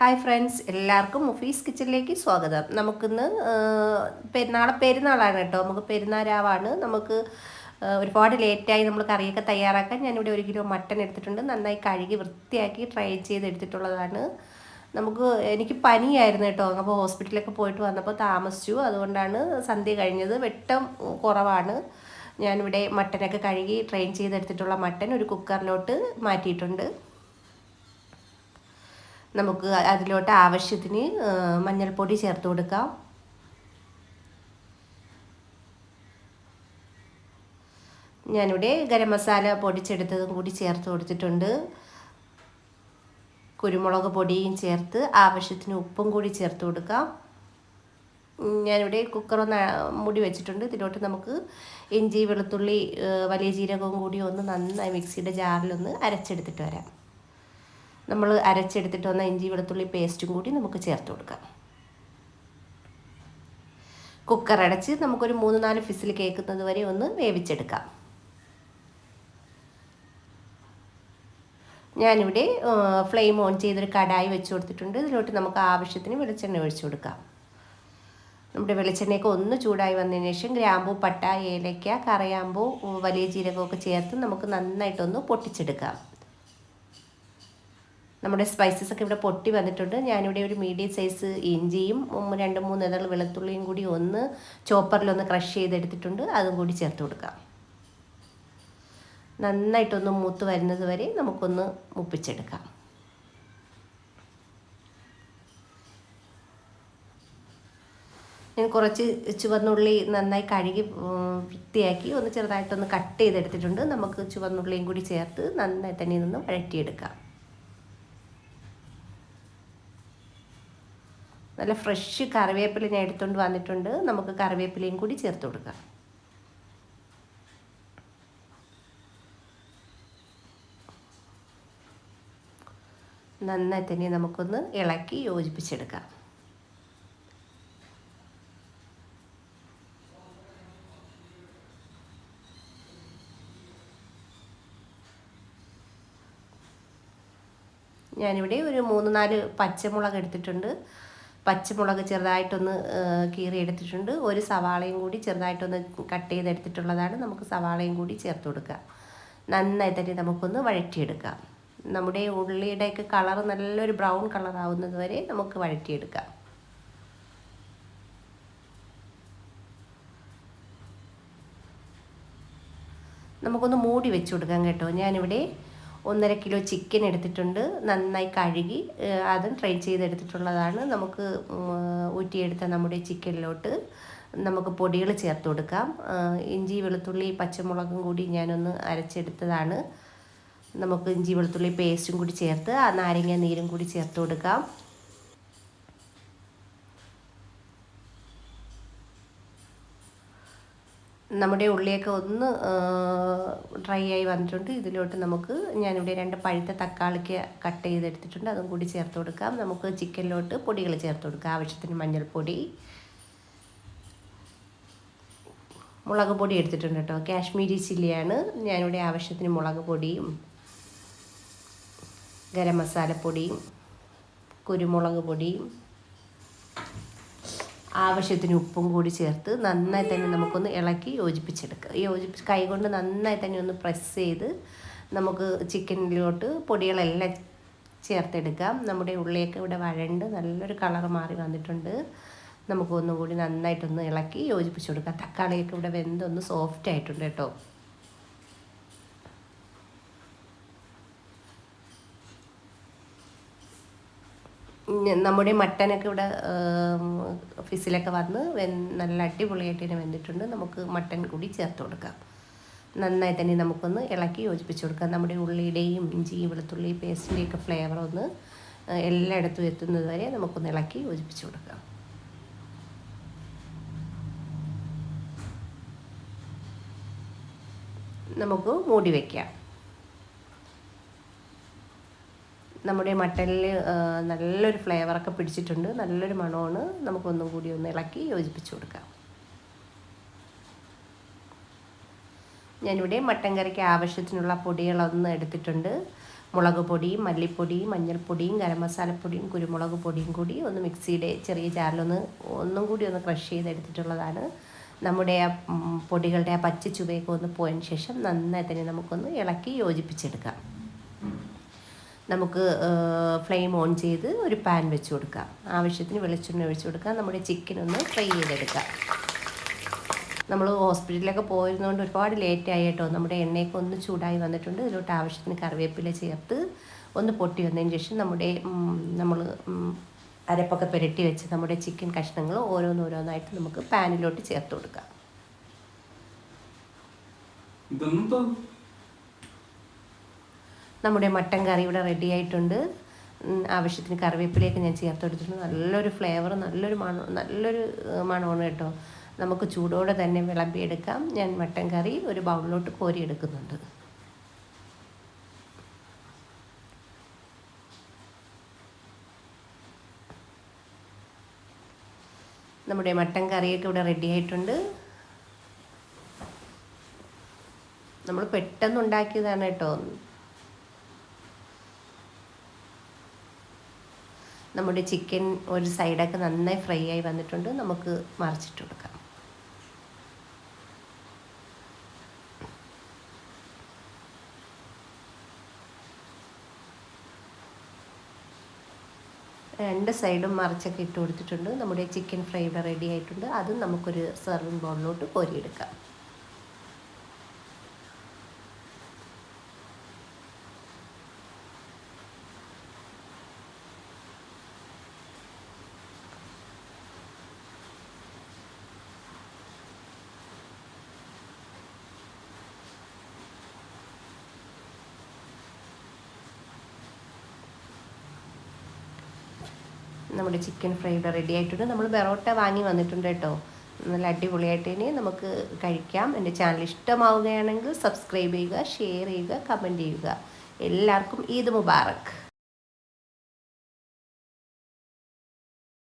Hi friends എല്ലാവർക്കും മുഫീസ് കിച്ചണിലേക്ക് സ്വാഗതം. നമുക്കിന്ന് നാളെ പെരുന്നാളാണ് കേട്ടോ. നമുക്ക് പെരുന്നാരാവാണ്. നമുക്ക് ഒരുപാട് ലേറ്റായി നമ്മൾ കറിയൊക്കെ തയ്യാറാക്കാൻ ഞാനിവിടെ ഒരു കിലോ മട്ടൻ എടുത്തിട്ടുണ്ട്. നന്നായി കഴുകി വൃത്തിയാക്കി ട്രൈ ചെയ്ത് എടുത്തിട്ടുള്ളതാണ് നമുക്ക് എനിക്ക് പനിയായിരുന്നു കേട്ടോ. അപ്പോൾ ഹോസ്പിറ്റലിലൊക്കെ പോയിട്ട് വന്നപ്പോൾ താമസിച്ചു. അതുകൊണ്ടാണ് സന്ധ്യ കഴിഞ്ഞത്. വെട്ടം കുറവാണ്. ഞാനിവിടെ മട്ടനൊക്കെ കഴുകി ട്രെയിൻ ചെയ്തെടുത്തിട്ടുള്ള മട്ടൻ ഒരു കുക്കറിലോട്ട് മാറ്റിയിട്ടുണ്ട്. നമുക്ക് അതിലോട്ട് ആവശ്യത്തിന് മഞ്ഞൾപ്പൊടി ചേർത്ത് കൊടുക്കാം. ഞാനിവിടെ ഗരം മസാല പൊടിച്ചെടുത്തതും കൂടി ചേർത്ത് കൊടുത്തിട്ടുണ്ട്. കുരുമുളക് പൊടിയും ചേർത്ത് ആവശ്യത്തിന് ഉപ്പും കൂടി ചേർത്ത് കൊടുക്കാം. ഞാനിവിടെ കുക്കറൊന്ന് മുടി വെച്ചിട്ടുണ്ട്. ഇതിലോട്ട് നമുക്ക് ഇഞ്ചി വെളുത്തുള്ളി വലിയ ജീരകവും കൂടി ഒന്ന് നന്നായി മിക്സിയുടെ ജാറിലൊന്ന് അരച്ചെടുത്തിട്ട് വരാം. നമ്മൾ അരച്ചെടുത്തിട്ട് വന്ന ഇഞ്ചി വെളുത്തുള്ളി പേസ്റ്റും കൂടി നമുക്ക് ചേർത്ത് കൊടുക്കാം. കുക്കർ അടച്ച് നമുക്കൊരു മൂന്ന് നാല് ഫിസിൽ കേൾക്കുന്നത് വരെ ഒന്ന് വേവിച്ചെടുക്കാം. ഞാനിവിടെ ഫ്ലെയിം ഓൺ ചെയ്തൊരു കടായി വെച്ച് കൊടുത്തിട്ടുണ്ട്. ഇതിലോട്ട് നമുക്ക് ആവശ്യത്തിന് വെളിച്ചെണ്ണ ഒഴിച്ചു കൊടുക്കാം. നമ്മുടെ വെളിച്ചെണ്ണയൊക്കെ ഒന്ന് ചൂടായി വന്നതിന് ശേഷം ഗ്രാമ്പു പട്ട ഏലയ്ക്ക കറയാമ്പൂ വലിയ ജീരകമൊക്കെ ചേർത്ത് നമുക്ക് നന്നായിട്ടൊന്ന് പൊട്ടിച്ചെടുക്കാം. നമ്മുടെ സ്പൈസസ് ഒക്കെ ഇവിടെ പൊട്ടി വന്നിട്ടുണ്ട്. ഞാനിവിടെ ഒരു മീഡിയം സൈസ് ഇഞ്ചിയും രണ്ട് മൂന്ന് ഇതൾ വെളുത്തുള്ളിയും കൂടി ഒന്ന് ചോപ്പറിലൊന്ന് ക്രഷ് ചെയ്തെടുത്തിട്ടുണ്ട്. അതും കൂടി ചേർത്ത് കൊടുക്കാം. നന്നായിട്ടൊന്ന് മൂത്ത് വരുന്നത് വരെ നമുക്കൊന്ന് മുപ്പിച്ചെടുക്കാം. ഞാൻ കുറച്ച് ചുവന്നുള്ളി നന്നായി കഴുകി വൃത്തിയാക്കി ഒന്ന് ചെറുതായിട്ടൊന്ന് കട്ട് ചെയ്തെടുത്തിട്ടുണ്ട്. നമുക്ക് ചുവന്നുള്ളിയും കൂടി ചേർത്ത് നന്നായി തന്നെ നിന്ന് വഴറ്റിയെടുക്കാം. നല്ല ഫ്രഷ് കറിവേപ്പില ഞാൻ എടുത്തുകൊണ്ട് വന്നിട്ടുണ്ട്. നമുക്ക് കറിവേപ്പിലയും കൂടി ചേർത്ത് കൊടുക്കാം. നന്നായി തന്നെ നമുക്കൊന്ന് ഇളക്കി യോജിപ്പിച്ചെടുക്കാം. ഞാനിവിടെ ഒരു മൂന്ന് നാല് പച്ചമുളക് എടുത്തിട്ടുണ്ട്. പച്ചമുളക് ചെറുതായിട്ടൊന്ന് കീറി എടുത്തിട്ടുണ്ട് ഒരു സവാളയും കൂടി ചെറുതായിട്ടൊന്ന് കട്ട് ചെയ്തെടുത്തിട്ടുള്ളതാണ്. നമുക്ക് സവാളയും കൂടി ചേർത്ത് കൊടുക്കാം. നന്നായി തന്നെ നമുക്കൊന്ന് വഴറ്റിയെടുക്കാം. നമ്മുടെ ഉള്ളിയുടെയൊക്കെ കളർ നല്ലൊരു ബ്രൗൺ കളർ ആവുന്നത് വരെ നമുക്ക് വഴറ്റിയെടുക്കാം. നമുക്കൊന്ന് മൂടി വെച്ച് കൊടുക്കാം കേട്ടോ. ഞാനിവിടെ ഒന്നര കിലോ ചിക്കൻ എടുത്തിട്ടുണ്ട്. നന്നായി കഴുകി അതും ട്രൈ ചെയ്തെടുത്തിട്ടുള്ളതാണ്. നമുക്ക് ഊറ്റിയെടുത്ത നമ്മുടെ ചിക്കനിലോട്ട് നമുക്ക് പൊടികൾ ചേർത്ത് കൊടുക്കാം. ഇഞ്ചി വെളുത്തുള്ളി പച്ചമുളകും കൂടി ഞാനൊന്ന് അരച്ചെടുത്തതാണ്. നമുക്ക് ഇഞ്ചി വെളുത്തുള്ളി പേസ്റ്റും കൂടി ചേർത്ത് ആ നാരങ്ങ നീരും കൂടി ചേർത്ത് കൊടുക്കാം. നമ്മുടെ ഉള്ളിയൊക്കെ ഒന്ന് ഡ്രൈ ആയി വന്നിട്ടുണ്ട്. ഇതിലോട്ട് നമുക്ക് ഞാനിവിടെ രണ്ട് പഴുത്ത തക്കാളിക്ക് കട്ട് ചെയ്തെടുത്തിട്ടുണ്ട്. അതും കൂടി ചേർത്ത് കൊടുക്കാം. നമുക്ക് ചിക്കനിലോട്ട് പൊടികൾ ചേർത്ത് കൊടുക്കാം. ആവശ്യത്തിന് മഞ്ഞൾപ്പൊടി മുളക് പൊടി എടുത്തിട്ടുണ്ട് കേട്ടോ. കാശ്മീരി ചില്ലിയാണ്. ഞാനിവിടെ ആവശ്യത്തിന് മുളക് പൊടിയും ഗരം മസാലപ്പൊടിയും കുരുമുളക് പൊടിയും ആവശ്യത്തിന് ഉപ്പും കൂടി ചേർത്ത് നന്നായി തന്നെ നമുക്കൊന്ന് ഇളക്കി യോജിപ്പിച്ചെടുക്കുക. യോജിപ്പിച്ച് കൈകൊണ്ട് നന്നായി തന്നെ ഒന്ന് പ്രസ് ചെയ്ത് നമുക്ക് ചിക്കനിലോട്ട് പൊടികളെല്ലാം ചേർത്തെടുക്കാം. നമ്മുടെ ഉള്ളിയൊക്കെ ഇവിടെ വഴണ്ട് നല്ലൊരു കളർ മാറി വന്നിട്ടുണ്ട്. നമുക്ക് ഒന്നുകൂടി നന്നായിട്ടൊന്ന് ഇളക്കി യോജിപ്പിച്ച് കൊടുക്കാം. തക്കാളിയൊക്കെ ഇവിടെ വെന്തൊന്ന് സോഫ്റ്റ് ആയിട്ടുണ്ട് കേട്ടോ. നമ്മുടെ മട്ടനൊക്കെ ഇവിടെ ഫിസിലൊക്കെ വന്ന് നല്ല അടിപൊളിയായിട്ട് തന്നെ വെന്തിട്ടുണ്ട്. നമുക്ക് മട്ടൻ കൂടി ചേർത്ത് കൊടുക്കാം. നന്നായി തന്നെ നമുക്കൊന്ന് ഇളക്കി യോജിപ്പിച്ച് കൊടുക്കാം. നമ്മുടെ ഉള്ളിയുടെയും ഇഞ്ചി വെളുത്തുള്ളി പേസ്റ്റിന്റെയൊക്കെ ഫ്ലേവർ ഒന്ന് എല്ലായിടത്തും എത്തുന്നത് വരെ നമുക്കൊന്ന് ഇളക്കി യോജിപ്പിച്ച് കൊടുക്കാം. നമുക്ക് മൂടി വയ്ക്കാം നമ്മുടെ മട്ടനിൽ നല്ലൊരു ഫ്ലേവറൊക്കെ പിടിച്ചിട്ടുണ്ട്. നല്ലൊരു മണമാണ്. നമുക്കൊന്നും കൂടി ഒന്ന് ഇളക്കി യോജിപ്പിച്ച് കൊടുക്കാം. ഞാനിവിടെ മട്ടൻ കറിക്ക് ആവശ്യത്തിനുള്ള പൊടികളൊന്ന് എടുത്തിട്ടുണ്ട്. മുളക് പൊടിയും മല്ലിപ്പൊടിയും മഞ്ഞൾപ്പൊടിയും ഗരം മസാലപ്പൊടിയും കുരുമുളക് പൊടിയും കൂടി ഒന്ന് മിക്സിയുടെ ചെറിയ ജാറിലൊന്ന് ഒന്നും കൂടി ഒന്ന് ക്രഷ് ചെയ്തെടുത്തിട്ടുള്ളതാണ്. നമ്മുടെ ആ പൊടികളുടെ ആ പച്ച ചുവയൊക്കെ ഒന്ന് പോയതിന് ശേഷം നന്നായി തന്നെ നമുക്കൊന്ന് ഇളക്കി യോജിപ്പിച്ചെടുക്കാം. നമുക്ക് ഫ്ലെയിം ഓൺ ചെയ്ത് ഒരു പാൻ വെച്ച് കൊടുക്കാം. ആവശ്യത്തിന് വെളിച്ചെണ്ണ ഒഴിച്ച് കൊടുക്കാം. നമ്മുടെ ചിക്കൻ ഒന്ന് ഫ്രൈ ചെയ്തെടുക്കാം. നമ്മൾ ഹോസ്പിറ്റലിലൊക്കെ പോയിരുന്നതുകൊണ്ട് ഒരുപാട് ലേറ്റ് ആയി കേട്ടോ. നമ്മുടെ എണ്ണയൊക്കെ ഒന്ന് ചൂടായി വന്നിട്ടുണ്ട്. ഇതിലോട്ട് ആവശ്യത്തിന് കറിവേപ്പില ചേർത്ത് ഒന്ന് പൊട്ടി വന്നതിന് ശേഷം നമ്മുടെ നമ്മൾ അരപ്പൊക്കെ പുരട്ടി വെച്ച് നമ്മുടെ ചിക്കൻ കഷ്ണങ്ങൾ ഓരോന്നോരോന്നായിട്ട് നമുക്ക് പാനിലോട്ട് ചേർത്ത് കൊടുക്കാം. നമ്മുടെ മട്ടൻ കറി ഇവിടെ റെഡി ആയിട്ടുണ്ട്. ആവശ്യത്തിന് കറിവേപ്പിലയൊക്കെ ഞാൻ ചേർത്ത് കൊടുത്തിട്ടുണ്ട്. നല്ലൊരു ഫ്ലേവർ നല്ലൊരു മണം നല്ലൊരു മണമാണ് കേട്ടോ. നമുക്ക് ചൂടോടെ തന്നെ വിളമ്പിയെടുക്കാം. ഞാൻ മട്ടൻ കറി ഒരു ബൗളിലോട്ട് കോരിയെടുക്കുന്നുണ്ട്. നമ്മുടെ മട്ടൻ കറിയൊക്കെ ഇവിടെ റെഡി ആയിട്ടുണ്ട്. നമ്മൾ പെട്ടെന്ന് ഉണ്ടാക്കിയതാണ് കേട്ടോ. നമ്മുടെ ചിക്കൻ ഒരു സൈഡൊക്കെ നന്നായി ഫ്രൈ ആയി വന്നിട്ടുണ്ട്. നമുക്ക് മറിച്ചിട്ട് കൊടുക്കാം. രണ്ട് സൈഡും മറിച്ചൊക്കെ ഇട്ട് കൊടുത്തിട്ടുണ്ട്. നമ്മുടെ ചിക്കൻ ഫ്രൈഡ് റെഡി ആയിട്ടുണ്ട്. അതും നമുക്കൊരു സെർവിങ് ബൗളിലോട്ട് കോരിയെടുക്കാം. നമ്മുടെ ചിക്കൻ ഫ്രൈ ഇവിടെ റെഡി ആയിട്ടുണ്ട്. നമ്മൾ ബെറോട്ട വാങ്ങി വന്നിട്ടുണ്ട് കേട്ടോ. നല്ല അടിപൊളിയായിട്ട് ഇനി നമുക്ക് കഴിക്കാം. എന്റെ ചാനൽ ഇഷ്ടമാവുകയാണെങ്കിൽ സബ്സ്ക്രൈബ് ചെയ്യുക ഷെയർ ചെയ്യുക കമന്റ് ചെയ്യുക. എല്ലാവർക്കും ഈദ് മുബാറക്ക്